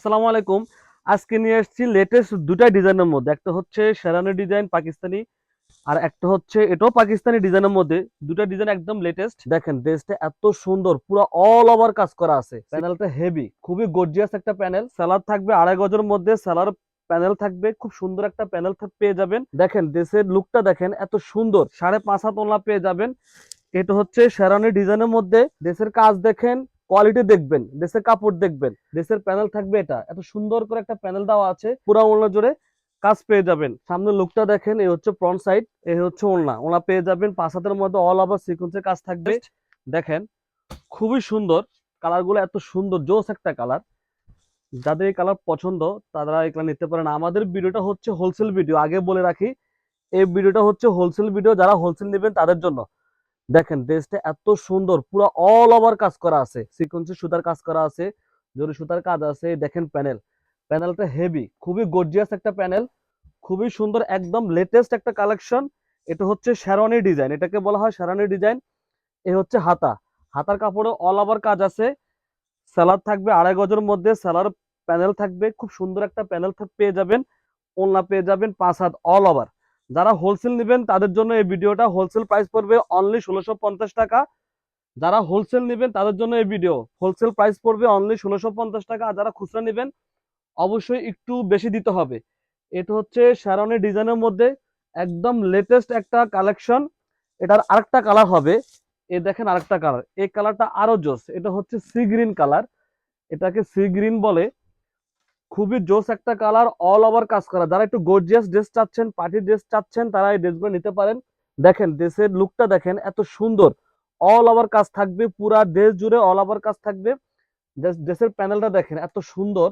আসসালামু আলাইকুম। আজকে নিয়ে এসেছি লেটেস্ট দুটা ডিজাইনের মধ্যে। একটা হচ্ছে শেরানি ডিজাইন পাকিস্তানি আর একটা হচ্ছে এটাও পাকিস্তানি ডিজাইনের মধ্যে। দুটা ডিজাইন একদম লেটেস্ট দেখেন ড্রেসটা এত সুন্দর, পুরো অল ওভার কাজ করা আছে। প্যানেলটা হেভি খুবই গর্জিয়াস একটা প্যানেল সালার থাকবে আড়াই গজের মধ্যে সালার প্যানেল থাকবে, খুব সুন্দর একটা প্যানেল পেয়ে যাবেন। দেখেন ড্রেসের লুকটা দেখেন, এত সুন্দর, সাড়ে পাঁচ হাত পেয়ে যাবেন। এটা হচ্ছে শেরানি ডিজাইনের মধ্যে। ড্রেসের কাজ দেখেন কোয়ালিটি দেখবেন দেশের কাপড় দেখবেন দেশের প্যানেল থাকবে এটা। এত সুন্দর করে একটা প্যানেল দেওয়া আছে পুরা ওড়না জুড়ে কাজ পেয়ে যাবেন। সামনে লুকটা দেখেন এই হচ্ছে ফ্রন্ট সাইড এই হচ্ছে ওড়না। ওড়না পেয়ে যাবেন পাঁচ হাতের মধ্যে অল ওভার সিকোয়েন্সের কাজ থাকবে। দেখেন খুবই সুন্দর। কালারগুলো এত সুন্দর জোস একটা কালার যাদের এই কালার পছন্দ তারা কালার নিতে পারেন। আমাদের ভিডিওটা হচ্ছে হোলসেল ভিডিও আগে বলে রাখি এই ভিডিওটা হচ্ছে হোলসেল ভিডিও যারা হোলসেল নেবেন তাদের জন্য। দেখেন ড্রেসটা এত সুন্দর, পুরো অল ওভার কাজ করা আছে। সিকোয়েন্সের সুতার কাজ করা আছে, জরি সুতার কাজ আছে, দেখেন প্যানেল। প্যানেলটা হেভি খুবই গর্জিয়াস একটা প্যানেল, খুবই সুন্দর, একদম লেটেস্ট একটা কালেকশন এটা হচ্ছে শেরওয়ানি ডিজাইন এটাকে বলা হয় শেরওয়ানি ডিজাইন এ হচ্ছে হাতা। হাতার কাপড়ে অল ওভার কাজ আছে। স্যালার থাকবে আড়াই গজের মধ্যে স্যালার প্যানেল থাকবে, খুব সুন্দর একটা প্যানেল পেয়ে যাবেন, ওলনা পেয়ে যাবেন, পাঁচ হাত অল ওভার যারা হোলসেল নেবেন, তাদের জন্য এই ভিডিওটা হোলসেল প্রাইস পড়বে অনলি ষোলোশো পঞ্চাশ টাকা। যারা হোলসেল নেবেন, তাদের জন্য এই ভিডিও হোলসেল প্রাইস পড়বে অনলি ষোলোশো পঞ্চাশ টাকা। আর যারা খুচরা নেবেন, অবশ্যই একটু বেশি দিতে হবে। এটা হচ্ছে শ্যারনি ডিজাইনের মধ্যে একদম লেটেস্ট একটা কালেকশন এটার আরেকটা কালার হবে। এ দেখেন আরেকটা কালার এই কালারটা আরও জোস। এটা হচ্ছে সি গ্রিন কালার এটাকে সি গ্রিন বলে। খুবই জোস একটা কালার অল ওভার কাজ করা। যারা একটু গর্জিয়াস ড্রেস চাচ্ছেন পার্টি ড্রেস চাচ্ছেন, তারা এই ড্রেসগুলো নিতে পারেন। দেখেন ড্রেসের লুকটা দেখেন, এত সুন্দর। অল ওভার কাজ থাকবে, পুরা ড্রেস জুড়ে অল ওভার কাজ থাকবে। ড্রেসের প্যানেলটা দেখেন, এত সুন্দর,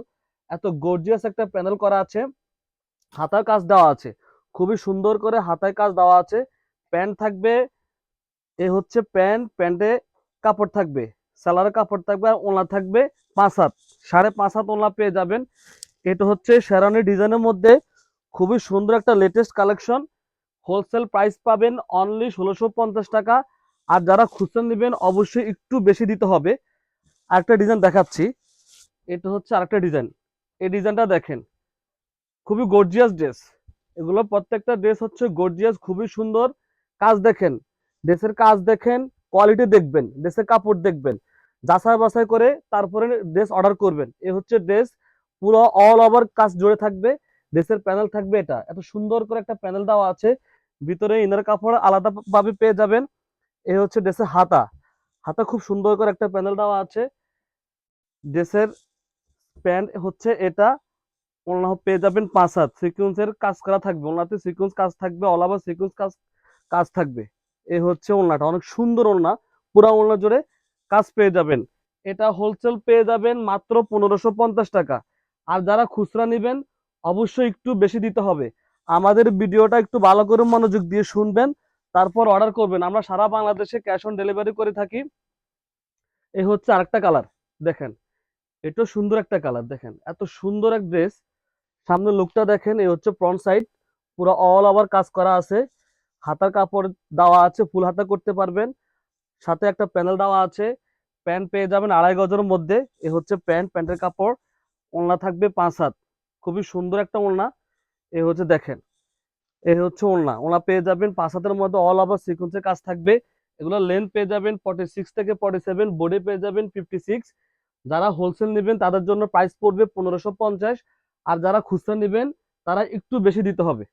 এত গর্জিয়াস একটা প্যানেল করা আছে। হাতার কাজ দেওয়া আছে। খুবই সুন্দর করে হাতায় কাজ দেওয়া আছে। প্যান্ট থাকবে, এ হচ্ছে প্যান্ট প্যান্টে কাপড় থাকবে। সালারের কাপড় থাকবে আর ওনা থাকবে পাঁচ হাত। সাড়ে পাঁচ হাত ওনা পেয়ে যাবেন। এটা হচ্ছে শেরানি ডিজাইনের মধ্যে খুবই সুন্দর একটা লেটেস্ট কালেকশন হোলসেল প্রাইস পাবেন অনলি ষোলোশো পঞ্চাশ টাকা। আর যারা খুচরা নেবেন অবশ্যই একটু বেশি দিতে হবে। আরেকটা ডিজাইন দেখাচ্ছি। এটা হচ্ছে আরেকটা ডিজাইন এই ডিজাইনটা দেখেন। খুবই গর্জিয়াস ড্রেস এগুলো প্রত্যেকটা ড্রেস হচ্ছে গর্জিয়াস খুবই সুন্দর। কাজ দেখেন। ড্রেসের কাজ দেখেন কোয়ালিটি দেখবেন। ড্রেসের কাপড় দেখবেন। যাচাই বাছাই করে তারপরে ড্রেস অর্ডার করবেন। এ হচ্ছে ড্রেস পুরো অল ওভার কাজ জুড়ে থাকবে। ড্রেসের প্যানেল থাকবে এটা। এত সুন্দর করে একটা প্যানেল দেওয়া আছে। ভিতরে ইনার কাপড় আলাদা ভাবে পেয়ে যাবেন। এ হচ্ছে ড্রেসের হাতা। হাতা খুব সুন্দর করে একটা প্যানেল দেওয়া আছে। ড্রেসের প্যান্ট হচ্ছে এটা। ওনার পেয়ে যাবেন পাঁচ হাত। সিকুয়েন্সের কাজ করা থাকবে। ওনাতে সিকুয়েন্স কাজ থাকবে অল ওভার সিকুয়েন্স কাজ কাজ থাকবে। এ হচ্ছে ওলনাটা অনেক সুন্দর ওলনা পুরা ওলনা জুড়ে কাজ পেয়ে যাবেন। এটা হোলসেল পেয়ে যাবেন মাত্র পনেরোশো পঞ্চাশ টাকা। আর যারা খুচরা নেবেন, অবশ্যই একটু বেশি দিতে হবে। আমাদের ভিডিওটা একটু ভালো করে মনোযোগ দিয়ে শুনবেন, তারপর অর্ডার করবেন। আমরা সারা বাংলাদেশে ক্যাশ অন ডেলিভারি করে থাকি। এ হচ্ছে আরেকটা কালার দেখেন। এটাও সুন্দর একটা কালার দেখেন। এত সুন্দর এক ড্রেস সামনে লুকটা দেখেন এই হচ্ছে ফ্রন্ট সাইড পুরো অল ওভার কাজ করা আছে। হাতার কাপড় দেওয়া আছে ফুল হাতা করতে পারবেন। সাথে একটা প্যানেল দেওয়া আছে। প্যান্ট পেয়ে যাবেন আড়াই গজের মধ্যে। এ হচ্ছে প্যান্ট, প্যান্টের কাপড়। ওলনা থাকবে পাঁচ হাত। খুবই সুন্দর একটা ওলনা। এ হচ্ছে দেখেন। এ হচ্ছে ওলনা। ওলনা পেয়ে যাবেন পাঁচ হাতের মধ্যে। অল ওভার সিকোয়েন্সের কাজ থাকবে। এগুলো লেন্থ পেয়ে যাবেন ফর্টি সিক্স থেকে ফর্টি সেভেন বডি পেয়ে যাবেন ফিফটি সিক্স যারা হোলসেল নেবেন, তাদের জন্য প্রাইস পড়বে পনেরোশো পঞ্চাশ। আর যারা খুচরা নেবেন, তারা একটু বেশি দিতে হবে।